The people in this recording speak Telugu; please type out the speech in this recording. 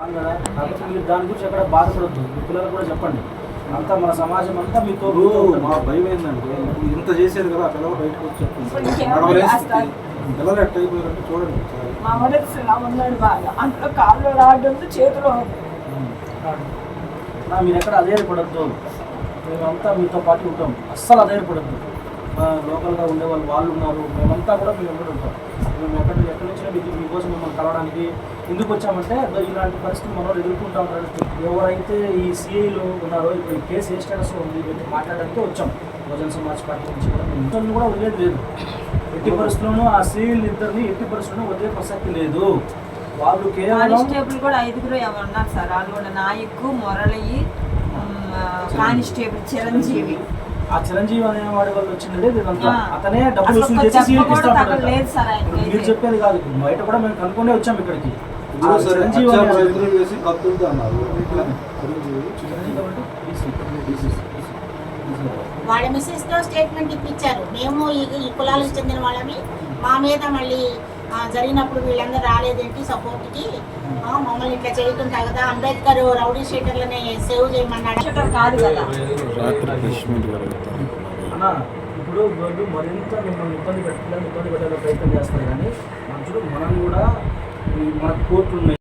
మీరు దాని గురించి ఎక్కడ బాధపడద్దు. మీ పిల్లలకు కూడా చెప్పండి. అంతా మన సమాజం అంతా మీతో మా భయం ఏంటంటే ఇంత చేసేది కదా ఆ పిల్లలు బయటకు వచ్చి. పిల్లలు ఎట్ట అయిపోయారంటే చూడండి. మా మొదటి ఉన్నాడు బాగా. అందులో కాళ్ళు రావడంతో చేతిలో నా మీరు ఎక్కడ అధైర్యపడద్దు. మేమంతా మీతో పాటు ఉంటాం. అస్సలు అధైర్యపడద్దు. మా లోకల్గా ఉండే వాళ్ళు వాళ్ళు ఉన్నారు. మేమంతా కూడా మేము ఎక్కడ ఉంటాం. మేము ఎక్కడ ఎక్కడి నుంచి మీకు మీకోసం మిమ్మల్ని కలవడానికి ఎందుకు వచ్చామంటే ఇలాంటి పరిస్థితి మనం ఎదుర్కొంటా ఉంటారు. ఎవరైతే ఈ సిఐలో ఉన్నారో ఇప్పుడు ఈ కేసు ఏ స్టేటస్లో ఉంది మాట్లాడడానికి వచ్చాం. బహుజన సమాజ్ పార్టీ నుంచి కూడా కూడా వదిలేదు లేదు. ఎట్టి పరిస్థితుల్లోనూ ఆ సిఐలు ఇద్దరిని ఎట్టి పరిస్థితుల్లో వదిలే ప్రసక్తి లేదు. వాళ్ళు కేవలం కానిస్టేబుల్ కూడా ఐదుగురు ఎవరు ఉన్నారు సార్. వాళ్ళు కూడా నాయక్ మురళి కానిస్టేబుల్ చిరంజీవి. ఆ చిరంజీవి అనే వాడి వల్ల వచ్చిందంటే ఇదంతా. అతనే డబ్బులు వసూలు చేసి మీరు. చెప్పేది కాదు. బయట కూడా మేము కనుక్కొనే వచ్చాం ఇక్కడికి. చిరంజీవి. వాళ్ళ మిస్సెస్తో స్టేట్మెంట్ ఇప్పించారు. మేము ఈ కులాలకు చెందిన వాళ్ళమి. మా మీద మళ్ళీ జరిగినప్పుడు వీళ్ళందరూ రాలేదేంటి సపోర్ట్కి ఆ, మమ్మల్ని ఇట్లా చేయకుండా కదా అంబేద్కర్ రౌడీ షీటర్లని సేవ్ చేయమన్నాడు. కాదు కదా. అన్న ఇప్పుడు వాళ్ళు మరింత మిమ్మల్ని ఇబ్బంది పెట్టాలని ఇబ్బంది పెట్టాలని ప్రయత్నం చేస్తారు కానీ మనుషులు మనం కూడా మన కోర్టులు ఉన్నాయి